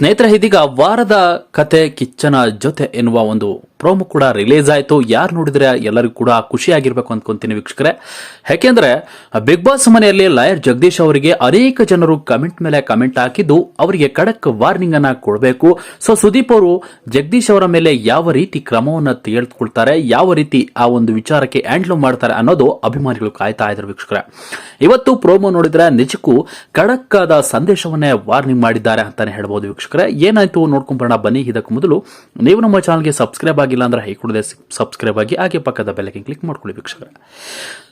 ಸ್ನೇಹಿತರೆ ಇದೀಗ ವಾರದ ಕತೆ ಕಿಚ್ಚನ ಜೊತೆ ಎನ್ನುವ ಒಂದು ಪ್ರೋಮೋ ಕೂಡ ರಿಲೀಸ್ ಆಯಿತು. ಯಾರು ನೋಡಿದ್ರೆ ಎಲ್ಲರಿಗೂ ಕೂಡ ಖುಷಿಯಾಗಿರ್ಬೇಕು ಅನ್ಕೊಂತೀನಿ ವೀಕ್ಷಕರೇ. ಯಾಕೆಂದ್ರೆ, ಬಿಗ್ ಬಾಸ್ ಮನೆಯಲ್ಲಿ ಲಾಯರ್ ಜಗದೀಶ್ ಅವರಿಗೆ ಅನೇಕ ಜನರು ಕಮೆಂಟ್ ಮೇಲೆ ಕಮೆಂಟ್ ಹಾಕಿದ್ದು, ಅವರಿಗೆ ಖಡಕ್ ವಾರ್ನಿಂಗ್ ಅನ್ನ ಕೊಡಬೇಕು. ಸೊ ಸುದೀಪ್ ಅವರು ಜಗದೀಶ್ ಅವರ ಮೇಲೆ ಯಾವ ರೀತಿ ಕ್ರಮವನ್ನು ತೆಗೆದುಕೊಳ್ತಾರೆ, ಯಾವ ರೀತಿ ಆ ಒಂದು ವಿಚಾರಕ್ಕೆ ಹ್ಯಾಂಡ್ಲ್ ಮಾಡ್ತಾರೆ ಅನ್ನೋದು ಅಭಿಮಾನಿಗಳು ಕಾಯ್ತಾ ಇದ್ರು ವೀಕ್ಷಕರೇ. ಇವತ್ತು ಪ್ರೋಮೋ ನೋಡಿದ್ರೆ ನಿಜಕ್ಕೂ ಖಡಕ್ ಆದ ಸಂದೇಶವನ್ನೇ ವಾರ್ನಿಂಗ್ ಮಾಡಿದ್ದಾರೆ ಅಂತಾನೆ ಹೇಳ್ಬೋದು ವೀಕ್ಷಕರೇ. ಏನಾಯ್ತು ನೋಡ್ಕೊಂಡ್ ಬರೋಣ ಬನ್ನಿ. ಇದಕ್ಕೆ ಮೊದಲು ನೀವು ನಮ್ಮ ಚಾನಲ್ಗೆ ಸಬ್ಸ್ಕ್ರೈಬ್ ಆಗಿಲ್ಲ ಅಂದ್ರೆ ಹೈ ಕೂಡಲೇ ಸಬ್ಸ್ಕ್ರೈಬ್ ಆಗಿ ಹಾಗೆ ಪಕ್ಕದ ಬೆಲೆಗೆ ಕ್ಲಿಕ್ ಮಾಡ್ಕೊಳ್ಳಿ ವೀಕ್ಷಕರೇ.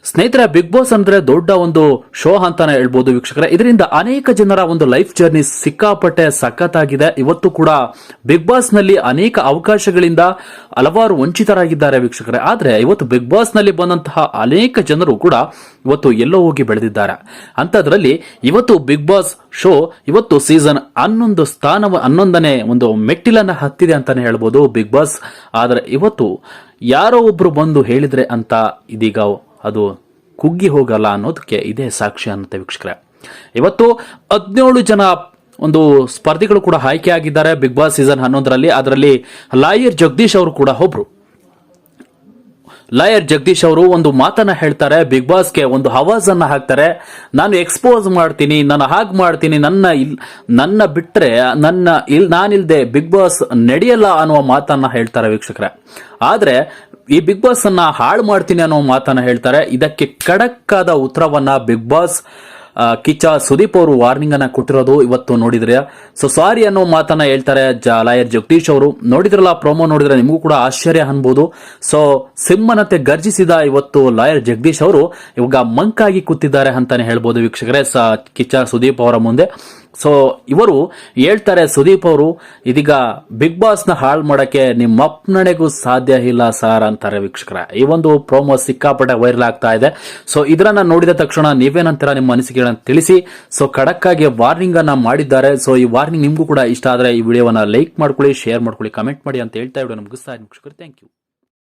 ಸ್ನೇಹಿತರ ಬಿಗ್ ಬಾಸ್ ಅಂದ್ರೆ ದೊಡ್ಡ ಒಂದು ಶೋ ಅಂತಾನೆ ಹೇಳ್ಬೋದು ವೀಕ್ಷಕರೇ. ಇದರಿಂದ ಅನೇಕ ಜನರ ಒಂದು ಲೈಫ್ ಜರ್ನಿ ಸಿಕ್ಕಾಪಟ್ಟೆ ಸಖತ್ತಾಗಿದೆ. ಇವತ್ತು ಕೂಡ ಬಿಗ್ ಬಾಸ್ನಲ್ಲಿ ಅನೇಕ ಅವಕಾಶಗಳಿಂದ ಹಲವಾರು ವಂಚಿತರಾಗಿದ್ದಾರೆ ವೀಕ್ಷಕರೇ. ಆದ್ರೆ ಇವತ್ತು ಬಿಗ್ ಬಾಸ್ನಲ್ಲಿ ಬಂದಂತಹ ಅನೇಕ ಜನರು ಕೂಡ ಇವತ್ತು ಎಲ್ಲೋ ಹೋಗಿ ಬೆಳೆದಿದ್ದಾರೆ. ಅಂತದ್ರಲ್ಲಿ ಇವತ್ತು ಬಿಗ್ ಬಾಸ್ ಶೋ ಇವತ್ತು ಸೀಸನ್ ಹನ್ನೊಂದು ಸ್ಥಾನ ಹನ್ನೊಂದನೇ ಒಂದು ಮೆಟ್ಟಿಲನ್ನ ಹತ್ತಿದೆ ಅಂತಾನೆ ಹೇಳ್ಬೋದು ಬಿಗ್ ಬಾಸ್. ಆದರೆ ಇವತ್ತು ಯಾರೋ ಒಬ್ರು ಬಂದು ಹೇಳಿದ್ರೆ ಅಂತ ಇದೀಗ ಅದು ಕುಗ್ಗಿ ಹೋಗಲ್ಲ ಅನ್ನೋದಕ್ಕೆ ಇದೇ ಸಾಕ್ಷಿ ಅನ್ನತ್ತೆ ವೀಕ್ಷಕರೇ. ಇವತ್ತು ಹದಿನೇಳು ಜನ ಒಂದು ಸ್ಪರ್ಧಿಗಳು ಕೂಡ ಆಯ್ಕೆ ಆಗಿದ್ದಾರೆ ಬಿಗ್ ಬಾಸ್ ಸೀಸನ್ ಹನ್ನೊಂದರಲ್ಲಿ. ಅದರಲ್ಲಿ ಲಾಯರ್ ಜಗದೀಶ್ ಅವರು ಕೂಡ ಒಬ್ರು. ಲಾಯರ್ ಜಗದೀಶ್ ಅವರು ಒಂದು ಮಾತನ್ನ ಹೇಳ್ತಾರೆ ಬಿಗ್ ಬಾಸ್ಗೆ ಒಂದು ಹವಾಜ್ ಅನ್ನ ಹಾಕ್ತಾರೆ, ನಾನು ಎಕ್ಸ್ಪೋಸ್ ಮಾಡ್ತೀನಿ ನಾನು ಹಾಗೆ ಮಾಡ್ತೀನಿ, ನನ್ನ ಇಲ್, ನನ್ನ ಬಿಟ್ಟರೆ ನನ್ನ ಇಲ್, ನಾನಿಲ್ದೆ ಬಿಗ್ ಬಾಸ್ ನಡೆಯಲ್ಲ ಅನ್ನುವ ಮಾತನ್ನ ಹೇಳ್ತಾರೆ ವೀಕ್ಷಕರೇ. ಆದ್ರೆ, ಈ ಬಿಗ್ ಬಾಸ್ ಅನ್ನ ಹಾಳು ಮಾಡ್ತೀನಿ ಅನ್ನೋ ಮಾತನ್ನ ಹೇಳ್ತಾರೆ. ಇದಕ್ಕೆ ಖಡಕ್ಕಾದ ಉತ್ತರವನ್ನ ಬಿಗ್ ಬಾಸ್ ಕಿಚ್ಚ ಸುದೀಪ್ ಅವರು ವಾರ್ನಿಂಗ್ ಅನ್ನ ಕೊಟ್ಟಿರೋದು ಇವತ್ತು ನೋಡಿದ್ರೆ. ಸೊ ಸಾರಿ ಅನ್ನೋ ಮಾತನ್ನ ಹೇಳ್ತಾರೆ ಲಾಯರ್ ಜಗದೀಶ್ ಅವರು. ನೋಡಿದ್ರಲ್ಲ ಪ್ರೋಮೋ ನೋಡಿದ್ರೆ ನಿಮಗೂ ಕೂಡ ಆಶ್ಚರ್ಯ ಅನ್ಬೋದು. ಸೊ ಸಿಂಹನತೆ ಗರ್ಜಿಸಿದ ಇವತ್ತು ಲಾಯರ್ ಜಗದೀಶ್ ಅವರು, ಇವಾಗ ಮಂಕಾಗಿ ಕೂತಿದ್ದಾರೆ ಅಂತಾನೆ ಹೇಳ್ಬೋದು ವೀಕ್ಷಕರೇ. ಕಿಚ್ಚ ಸುದೀಪ್ ಅವರ ಮುಂದೆ. ಸೊ ಇವರು ಹೇಳ್ತಾರೆ, ಸುದೀಪ್ ಅವರು, ಇದೀಗ ಬಿಗ್ ಬಾಸ್ನ ಹಾಳು ಮಾಡಕ್ಕೆ ನಿಮ್ಮ ಅಪ್ಪನಡೆಗೂ ಸಾಧ್ಯ ಇಲ್ಲ ಸಾರ್ ಅಂತಾರೆ ವೀಕ್ಷಕರ. ಈ ಒಂದು ಪ್ರೋಮೋ ಸಿಕ್ಕಾಪಟ್ಟೆ ವೈರಲ್ ಆಗ್ತಾ ಇದೆ. ಸೊ ಇದನ್ನ ನೋಡಿದ ತಕ್ಷಣ ನೀವೇನಂತೀರ ನಿಮ್ಮ ಅನಿಸಿಕೆಗಳನ್ನ ತಿಳಿಸಿ. ಸೊ ಖಡಕ್ ಆಗಿ ವಾರ್ನಿಂಗ್ ಅನ್ನ ಮಾಡಿದ್ದಾರೆ. ಸೊ ಈ ವಾರ್ನಿಂಗ್ ನಿಮ್ಗೂ ಕೂಡ ಇಷ್ಟ ಆದ್ರೆ ಈ ವಿಡಿಯೋವನ್ನ ಲೈಕ್ ಮಾಡ್ಕೊಳ್ಳಿ ಶೇರ್ ಮಾಡ್ಕೊಳ್ಳಿ ಕಮೆಂಟ್ ಮಾಡಿ ಅಂತ ಹೇಳ್ತಾ ಇಡೋ ನಮ್ಗೆ ಮುಗಿಸ್ತಾ ವೀಕ್ಷಕರು. Thank you